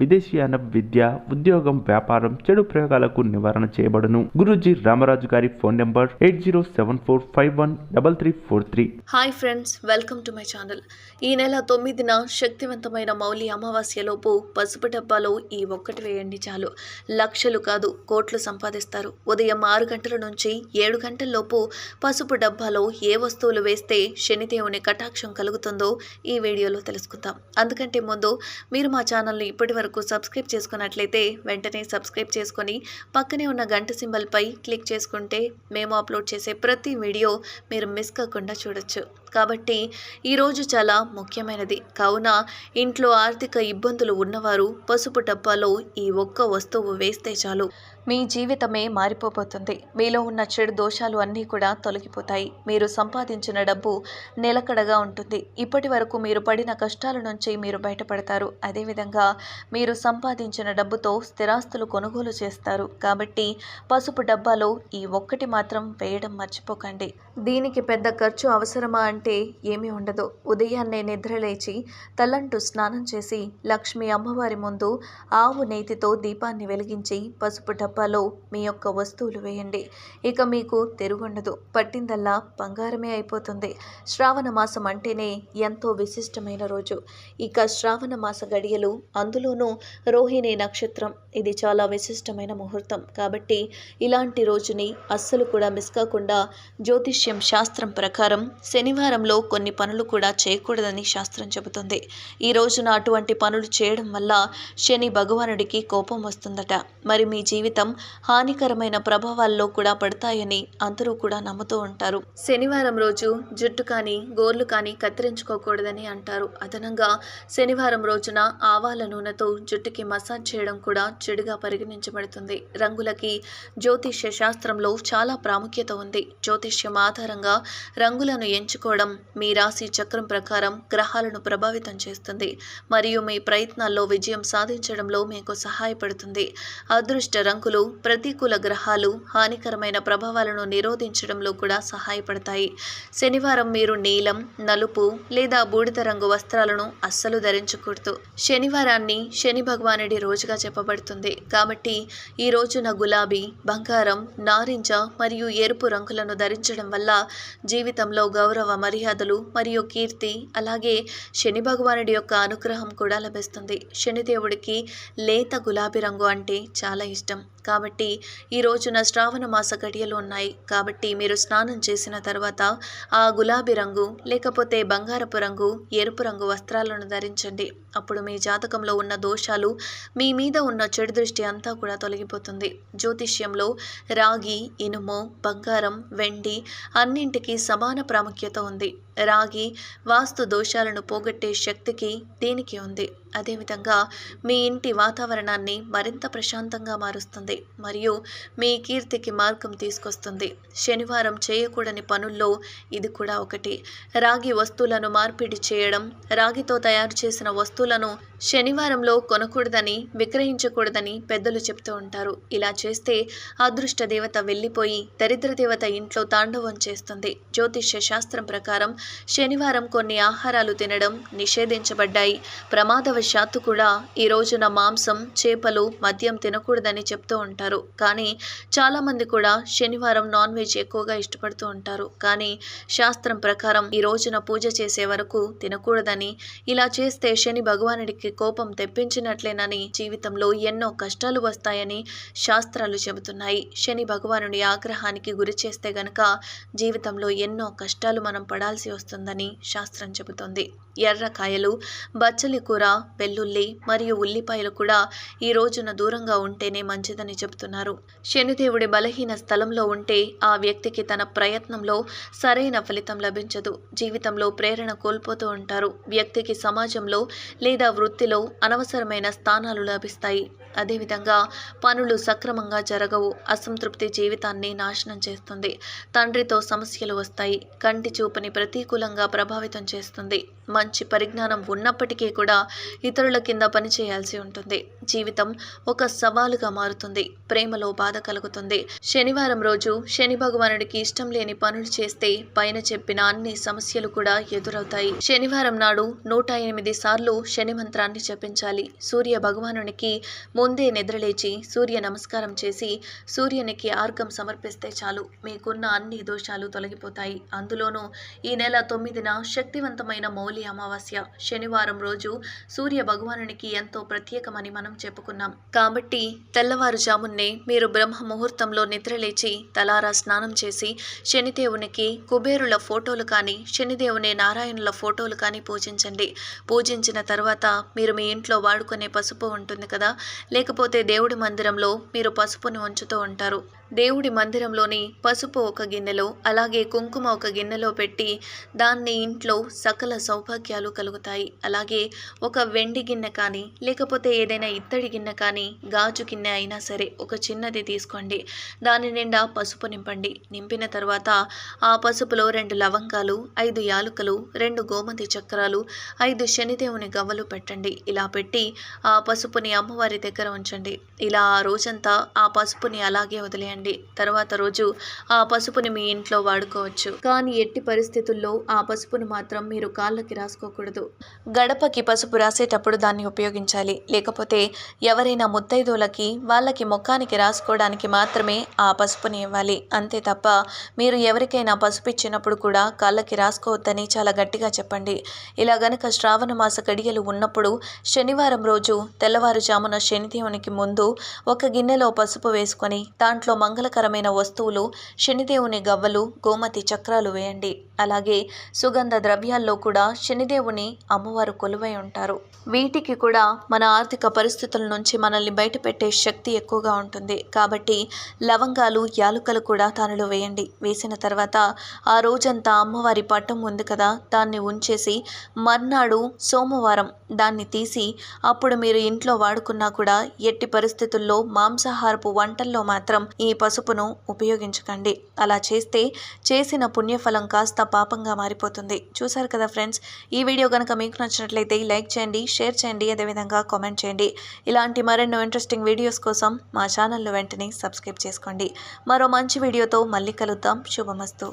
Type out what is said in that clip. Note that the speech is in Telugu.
విదేశీయాన విద్య ఉద్యోగం వ్యాపారం చెడు ప్రయోగాలకు నివారణ చేయబడును. గురుజీ రామరాజు గారి phone number eight zero seven four five one double three four three. Hi friends welcome to my channel. ఈ నెల తొమ్మిదిన శక్తివంతమైన మౌలి అమావాస్యలోపు పసుపు డబ్బాలో ఈ ఒక్కటి వేయండి చాలు. లక్షలు కాదు కోట్లు సంపాదిస్తారు. ఉదయం ఆరు గంటల నుంచి ఏడు గంటల్లోపు పసుపు డబ్బాలో ఏ వస్తువులు వేస్తే శనిదేవుని కటాక్షం కలుగుతుందో ఈ వీడియోలో తెలుసుకుందాం. అందుకంటే ముందు మీరు మా ఛానల్ని ఇప్పటి వరకు సబ్స్క్రైబ్ చేసుకున్నట్లయితే వెంటనే సబ్స్క్రైబ్ చేసుకొని పక్కనే ఉన్న గంట సింబల్పై క్లిక్ చేసుకుంటే మేము అప్లోడ్ చేసే ప్రతి వీడియో మీరు మిస్ కాకుండా చూడొచ్చు. కాబట్టి ఈరోజు చాలా ముఖ్యమైనది. కావున ఇంట్లో ఆర్థిక ఇబ్బందులు ఉన్నవారు పసుపు డబ్బాలో ఈ ఒక్క వస్తువు వేస్తే చాలు. మీ జీవితమే మారిపోబోతుంది. మీలో ఉన్న చెడు దోషాలు అన్నీ కూడా తొలగిపోతాయి. మీరు సంపాదించిన డబ్బు నిలకడగా ఉంటుంది. ఇప్పటి వరకు మీరు పడిన కష్టాల నుంచి మీరు బయటపడతారు. అదేవిధంగా మీరు సంపాదించిన డబ్బుతో స్థిరాస్తులు కొనుగోలు చేస్తారు. కాబట్టి పసుపు డబ్బాలో ఈ ఒక్కటి మాత్రం వేయడం మర్చిపోకండి. దీనికి పెద్ద ఖర్చు అవసరమా అంటే అంటే ఏమీ ఉండదు. ఉదయాన్నే నిద్రలేచి తలంటూ స్నానం చేసి లక్ష్మి అమ్మవారి ముందు ఆవు నేతితో దీపాన్ని వెలిగించి పసుపు డబ్బాలో మీ యొక్క వస్తువులు వేయండి. ఇక మీకు తిరుగుండదు పట్టిందల్లా బంగారమే అయిపోతుంది. శ్రావణ మాసం అంటేనే ఎంతో విశిష్టమైన రోజు. ఇక శ్రావణ మాస గడియలు అందులోనూ రోహిణి నక్షత్రం. ఇది చాలా విశిష్టమైన ముహూర్తం. కాబట్టి ఇలాంటి రోజుని అస్సలు కూడా మిస్ కాకుండా జ్యోతిష్యం శాస్త్రం ప్రకారం శనివారం శనివారంలో కొన్ని పనులు కూడా చేయకూడదని శాస్త్రం చెబుతుంది. ఈ రోజున అటువంటి పనులు చేయడం వల్ల శని భగవానుడికి కోపం వస్తుందట. మరి మీ జీవితం హానికరమైన ప్రభావాల్లో కూడా పడతాయని అందరూ కూడా నమ్ముతూ ఉంటారు. శనివారం రోజు జుట్టు కానీ గోర్లు కానీ కత్తిరించుకోకూడదని అంటారు. అదనంగా శనివారం రోజున ఆవాల నూనెతో జుట్టుకి మసాజ్ చేయడం కూడా చెడుగా పరిగణించబడుతుంది. రంగులకి జ్యోతిష్య శాస్త్రంలో చాలా ప్రాముఖ్యత ఉంది. జ్యోతిష్యం ఆధారంగా రంగులను ఎంచుకోవడం మీ రాశి చక్రం ప్రకారం గ్రహాలను ప్రభావితం చేస్తుంది. మరియు మీ ప్రయత్నాల్లో విజయం సాధించడంలో మీకు సహాయపడుతుంది. అదృష్ట రంగులు ప్రతికూల గ్రహాలు హానికరమైన ప్రభావాలను నిరోధించడంలో కూడా సహాయపడతాయి. శనివారం మీరు నీలం నలుపు లేదా బూడిద రంగు వస్త్రాలను అస్సలు ధరించకూడదు. శనివారాన్ని శని భగవానుడి రోజుగా చెప్పబడుతుంది. కాబట్టి ఈ రోజున గులాబీ బంగారం నారింజ మరియు ఎరుపు రంగులను ధరించడం వల్ల జీవితంలో గౌరవ మర్యాదలు మరియు కీర్తి అలాగే శని భగవానుడి యొక్క అనుగ్రహం కూడా లభిస్తుంది. శనిదేవుడికి లేత గులాబీ రంగు అంటే చాలా ఇష్టం. కాబట్టి ఈ రోజున శ్రావణ మాస గడియలు ఉన్నాయి. కాబట్టి మీరు స్నానం చేసిన తర్వాత ఆ గులాబీ రంగు లేకపోతే బంగారపు రంగు ఎరుపు రంగు వస్త్రాలను ధరించండి. అప్పుడు మీ జాతకంలో ఉన్న దోషాలు మీ మీద ఉన్న చెడు దృష్టి అంతా కూడా తొలగిపోతుంది. జ్యోతిష్యంలో రాగి ఇనుము బంగారం వెండి అన్నింటికి సమాన ప్రాముఖ్యత ఉంది. రాగి వాస్తు దోషాలను పోగొట్టే శక్తికి దీనికి ఉంది. అదేవిధంగా మీ ఇంటి వాతావరణాన్ని మరింత ప్రశాంతంగా మారుస్తుంది. మరియు మీ కీర్తికి మార్గం తీసుకొస్తుంది. శనివారం చేయకూడని పనుల్లో ఇది కూడా ఒకటి. రాగి వస్తువులను మార్పిడి చేయడం రాగితో తయారు చేసిన వస్తువులను శనివారంలో కొనకూడదని విక్రయించకూడదని పెద్దలు చెప్తూ ఉంటారు. ఇలా చేస్తే అదృష్ట దేవత వెళ్ళిపోయి దరిద్ర దేవత ఇంట్లో తాండవం చేస్తుంది. జ్యోతిష్య శాస్త్రం ప్రకారం శనివారం కొన్ని ఆహారాలు తినడం నిషేధించబడ్డాయి. ప్రమాదవశాత్తు కూడా ఈ రోజున మాంసం చేపలు మద్యం తినకూడదని చెప్తూ ఉంటారు. కానీ చాలామంది కూడా శనివారం నాన్ వెజ్ ఎక్కువగా ఇష్టపడుతూ ఉంటారు. కానీ శాస్త్రం ప్రకారం ఈ రోజున పూజ చేసే వరకు తినకూడదని ఇలా చేస్తే శని భగవానుడికి కోపం తెప్పించినట్లేనని జీవితంలో ఎన్నో కష్టాలు వస్తాయని శాస్త్రాలు చెబుతున్నాయి. శని భగవానుడి ఆగ్రహానికి గురి చేస్తే గనక జీవితంలో ఎన్నో కష్టాలు మనం పడాల్సి వస్తుందని శాస్త్రం చెబుతోంది. ఎర్రకాయలు బచ్చలి కూర వెల్లుల్లి మరియు ఉల్లిపాయలు కూడా ఈ రోజున దూరంగా ఉంటేనే మంచిదని చెబుతున్నారు. శనిదేవుడి బలహీన స్థలంలో ఉంటే ఆ వ్యక్తికి తన ప్రయత్నంలో సరైన ఫలితం లభించదు. జీవితంలో ప్రేరణ కోల్పోతూ ఉంటారు. వ్యక్తికి సమాజంలో లేదా వృత్తి చేతిలో అనవసరమైన స్థానాలు లభిస్తాయి. అదేవిధంగా పనులు సక్రమంగా జరగవు. అసంతృప్తి జీవితాన్ని నాశనం చేస్తుంది. తండ్రితో సమస్యలు వస్తాయి. కంటి చూపుని ప్రతికూలంగా ప్రభావితం చేస్తుంది. మంచి పరిజ్ఞానం ఉన్నప్పటికీ కూడా ఇతరుల కింద పనిచేయాల్సి ఉంటుంది. జీవితం ఒక సవాలుగా మారుతుంది. ప్రేమలో బాధ కలుగుతుంది. శనివారం రోజు శని భగవానుడికి ఇష్టం లేని పనులు చేస్తే పైన చెప్పిన అన్ని సమస్యలు కూడా ఎదురవుతాయి. శనివారం నాడు నూట ఎనిమిది సార్లు శని మంత్రాన్ని జపించాలి. సూర్య భగవానునికి ముందే నిద్రలేచి సూర్య నమస్కారం చేసి సూర్యునికి ఆర్గం సమర్పిస్తే చాలు. మీకున్న అన్ని దోషాలు తొలగిపోతాయి. అందులోనూ ఈ నెల తొమ్మిదిన శక్తివంతమైన మౌలి అమావాస్య. శనివారం రోజు సూర్య భగవానునికి ఎంతో ప్రత్యేకమని మనం చెప్పుకున్నాం. కాబట్టి తెల్లవారుజామున్నే మీరు బ్రహ్మ ముహూర్తంలో నిద్రలేచి తలారా స్నానం చేసి శనిదేవునికి కుబేరుల ఫోటోలు కానీ శనిదేవుని నారాయణుల ఫోటోలు కానీ పూజించండి. పూజించిన తర్వాత మీరు మీ ఇంట్లో వాడుకునే పసుపు ఉంటుంది కదా లేకపోతే దేవుడి మందిరంలో మీరు పసుపుని ఉంచుతూ ఉంటారు. దేవుడి మందిరంలోని పసుపు ఒక గిన్నెలో అలాగే కుంకుమ ఒక గిన్నెలో పెట్టి దాన్ని ఇంట్లో సకల సౌభాగ్యాలు కలుగుతాయి. అలాగే ఒక వెండి గిన్నె కానీ లేకపోతే ఏదైనా ఇత్తడి గిన్నె కానీ గాజు గిన్నె అయినా సరే ఒక చిన్నది తీసుకోండి. దాని నిండా పసుపు నింపండి. నింపిన తర్వాత ఆ పసుపులో రెండు లవంగాలు ఐదు యాలుకలు రెండు గోమతి చక్రాలు ఐదు శనిదేవుని గవ్వలు పెట్టండి. ఇలా పెట్టి ఆ పసుపుని అమ్మవారి దగ్గర ఉంచండి. ఇలా ఆ రోజంతా ఆ పసుపుని అలాగే వదిలేయండి. తర్వాత రోజు ఆ పసుపుని మీ ఇంట్లో వాడుకోవచ్చు. కానీ ఎట్టి పరిస్థితుల్లో ఆ పసుపును మాత్రం మీరు కాళ్ళకి రాసుకోకూడదు. గడపకి పసుపు రాసేటప్పుడు దాన్ని ఉపయోగించాలి. లేకపోతే ఎవరైనా ముత్తైదులకి వాళ్ళకి ముఖానికి రాసుకోవడానికి మాత్రమే ఆ పసుపుని ఇవ్వాలి. అంతే తప్ప మీరు ఎవరికైనా పసుపు ఇచ్చినప్పుడు కూడా కాళ్ళకి రాసుకోవద్దని చాలా గట్టిగా చెప్పండి. ఇలా గనక శ్రావణ మాస గడియలు ఉన్నప్పుడు శనివారం రోజు తెల్లవారుజామున శనిదేవునికి ముందు ఒక గిన్నెలో పసుపు వేసుకొని దాంట్లో మంగళకరమైన వస్తువులు శనిదేవుని గవ్వలు గోమతి చక్రాలు వేయండి. అలాగే సుగంధ ద్రవ్యాల్లో కూడా శనిదేవుని అమ్మవారు కొలువై ఉంటారు. వీటికి కూడా మన ఆర్థిక పరిస్థితుల నుంచి మనల్ని బయటపెట్టే శక్తి ఎక్కువగా ఉంటుంది. కాబట్టి లవంగాలు యాలుకలు కూడా దానిలో వేయండి. వేసిన తర్వాత ఆ రోజంతా అమ్మవారి పట్టం ఉంది కదా దాన్ని ఉంచేసి మర్నాడు సోమవారం దాన్ని తీసి అప్పుడు మీరు ఇంట్లో వాడుకున్నా కూడా ఎట్టి పరిస్థితుల్లో మాంసాహారపు వంటల్లో మాత్రం ఈ పసుపును ఉపయోగించకండి. అలా చేస్తే చేసిన పుణ్యఫలం కాస్త పాపంగా మారిపోతుంది. చూసారు కదా ఫ్రెండ్స్? ఈ వీడియో కనుక మీకు నచ్చినట్లయితే లైక్ చేయండి షేర్ చేయండి అదేవిధంగా కామెంట్ చేయండి. ఇలాంటి మరెన్నో ఇంట్రెస్టింగ్ వీడియోస్ కోసం మా ఛానల్ను వెంటనే సబ్స్క్రైబ్ చేసుకోండి. మరో మంచి వీడియోతో మళ్ళీ కలుద్దాం. శుభమస్తు.